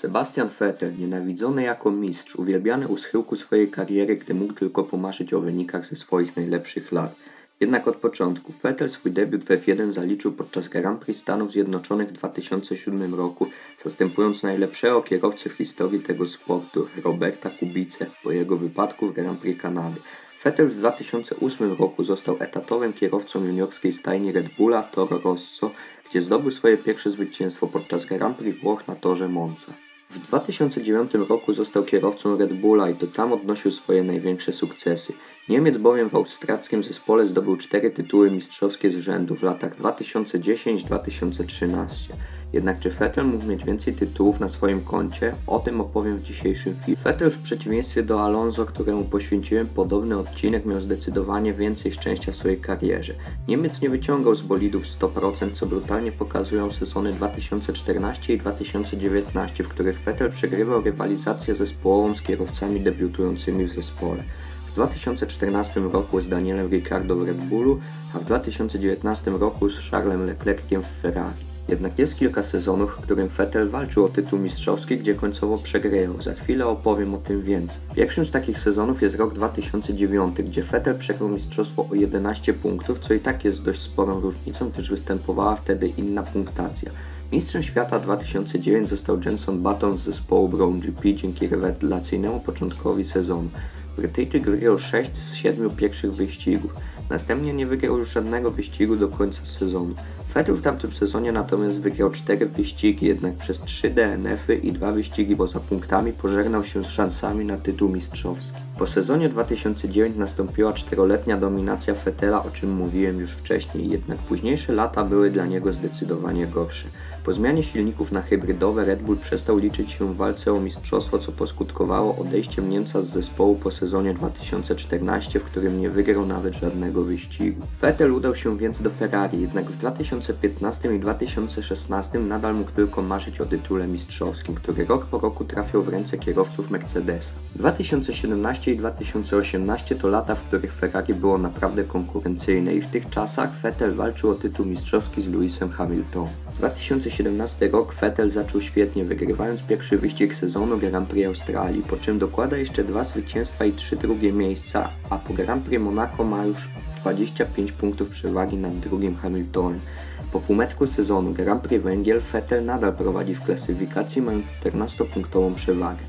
Sebastian Vettel, nienawidzony jako mistrz, uwielbiany u schyłku swojej kariery, gdy mógł tylko pomarzyć o wynikach ze swoich najlepszych lat. Jednak od początku Vettel swój debiut w F1 zaliczył podczas Grand Prix Stanów Zjednoczonych w 2007 roku, zastępując najlepszego kierowcę w historii tego sportu, Roberta Kubice, po jego wypadku w Grand Prix Kanady. Vettel w 2008 roku został etatowym kierowcą juniorskiej stajni Red Bulla Toro Rosso, gdzie zdobył swoje pierwsze zwycięstwo podczas Grand Prix Włoch na torze Monza. W 2009 roku został kierowcą Red Bulla i to tam odnosił swoje największe sukcesy. Niemiec bowiem w austriackim zespole zdobył cztery tytuły mistrzowskie z rzędu w latach 2010-2013. Jednak czy Vettel mógł mieć więcej tytułów na swoim koncie? O tym opowiem w dzisiejszym filmie. Vettel w przeciwieństwie do Alonso, któremu poświęciłem podobny odcinek, miał zdecydowanie więcej szczęścia w swojej karierze. Niemiec nie wyciągał z bolidów 100%, co brutalnie pokazują sezony 2014 i 2019, w których Vettel przegrywał rywalizację zespołową z kierowcami debiutującymi w zespole. W 2014 roku z Danielem Ricciardo w Red Bullu, a w 2019 roku z Charlesem Leclerciem w Ferrari. Jednak jest kilka sezonów, w którym Vettel walczył o tytuł mistrzowski, gdzie końcowo przegrywał. Za chwilę opowiem o tym więcej. Pierwszym z takich sezonów jest rok 2009, gdzie Vettel przegrał mistrzostwo o 11 punktów, co i tak jest dość sporą różnicą, gdyż występowała wtedy inna punktacja. Mistrzem świata 2009 został Jenson Button z zespołu Brown GP dzięki rewelacyjnemu początkowi sezonu. Brytyjczyk wygrał 6 z 7 pierwszych wyścigów. Następnie nie wygrał już żadnego wyścigu do końca sezonu. Vettel w tamtym sezonie natomiast wygrał 4 wyścigi, jednak przez 3 DNF-y i 2 wyścigi poza punktami pożegnał się z szansami na tytuł mistrzowski. Po sezonie 2009 nastąpiła czteroletnia dominacja Vettela, o czym mówiłem już wcześniej, jednak późniejsze lata były dla niego zdecydowanie gorsze. Po zmianie silników na hybrydowe Red Bull przestał liczyć się w walce o mistrzostwo, co poskutkowało odejściem Niemca z zespołu po sezonie 2014, w którym nie wygrał nawet żadnego wyścigu. Vettel udał się więc do Ferrari, jednak w 2015 i 2016 nadal mógł tylko marzyć o tytule mistrzowskim, który rok po roku trafiał w ręce kierowców Mercedesa. 2017 i 2018 to lata, w których Ferrari było naprawdę konkurencyjne i w tych czasach Vettel walczył o tytuł mistrzowski z Lewisem Hamiltonem. 2017 rok Vettel zaczął świetnie, wygrywając pierwszy wyścig sezonu Grand Prix Australii, po czym dokłada jeszcze dwa zwycięstwa i trzy drugie miejsca, a po Grand Prix Monaco ma już 25 punktów przewagi nad drugim Hamiltonem. Po półmetku sezonu Grand Prix Węgiel Vettel nadal prowadzi w klasyfikacji, mając 14-punktową przewagę.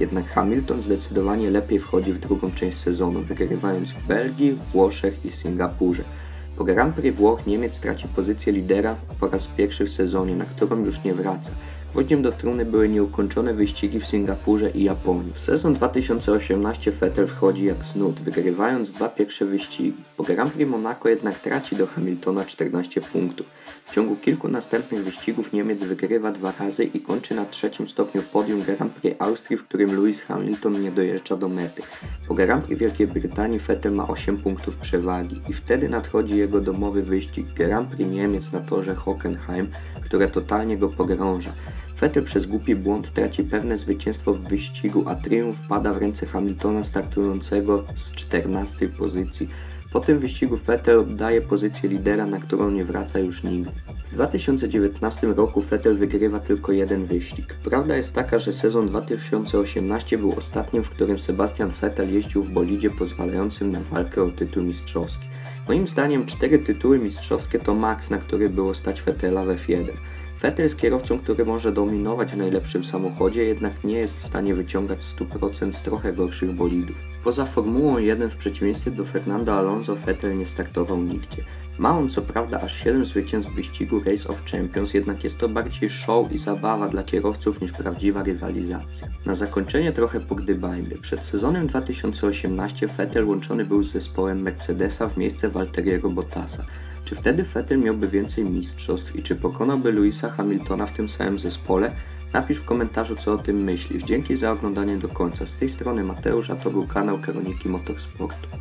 Jednak Hamilton zdecydowanie lepiej wchodzi w drugą część sezonu, wygrywając w Belgii, Włoszech i Singapurze. Po Grand Prix Włoch Niemiec traci pozycję lidera po raz pierwszy w sezonie, na którą już nie wraca. Gwoździem do trumny były nieukończone wyścigi w Singapurze i Japonii. W sezon 2018 Vettel wchodzi jak znud, wygrywając dwa pierwsze wyścigi. Po Grand Prix Monaco jednak traci do Hamiltona 14 punktów. W ciągu kilku następnych wyścigów Niemiec wygrywa dwa razy i kończy na trzecim stopniu podium Grand Prix Austrii, w którym Lewis Hamilton nie dojeżdża do mety. Po Grand Prix Wielkiej Brytanii Vettel ma 8 punktów przewagi i wtedy nadchodzi jego domowy wyścig Grand Prix Niemiec na torze Hockenheim, które totalnie go pogrąża. Vettel przez głupi błąd traci pewne zwycięstwo w wyścigu, a triumf pada w ręce Hamiltona startującego z 14 pozycji. Po tym wyścigu Vettel oddaje pozycję lidera, na którą nie wraca już nigdy. W 2019 roku Vettel wygrywa tylko jeden wyścig. Prawda jest taka, że sezon 2018 był ostatnim, w którym Sebastian Vettel jeździł w bolidzie pozwalającym na walkę o tytuł mistrzowski. Moim zdaniem cztery tytuły mistrzowskie to maks, na który było stać Vettela w F1. Vettel jest kierowcą, który może dominować w najlepszym samochodzie, jednak nie jest w stanie wyciągać 100% z trochę gorszych bolidów. Poza Formułą 1 w przeciwieństwie do Fernando Alonso Vettel nie startował nigdzie. Ma on co prawda aż 7 zwycięstw w wyścigu Race of Champions, jednak jest to bardziej show i zabawa dla kierowców niż prawdziwa rywalizacja. Na zakończenie trochę pogdybajmy. Przed sezonem 2018 Vettel łączony był z zespołem Mercedesa w miejsce Valtteriego Bottasa. Czy wtedy Vettel miałby więcej mistrzostw i czy pokonałby Louisa Hamiltona w tym samym zespole? Napisz w komentarzu co o tym myślisz. Dzięki za oglądanie do końca. Z tej strony Mateusz, a to był kanał Kroniki Motorsportu.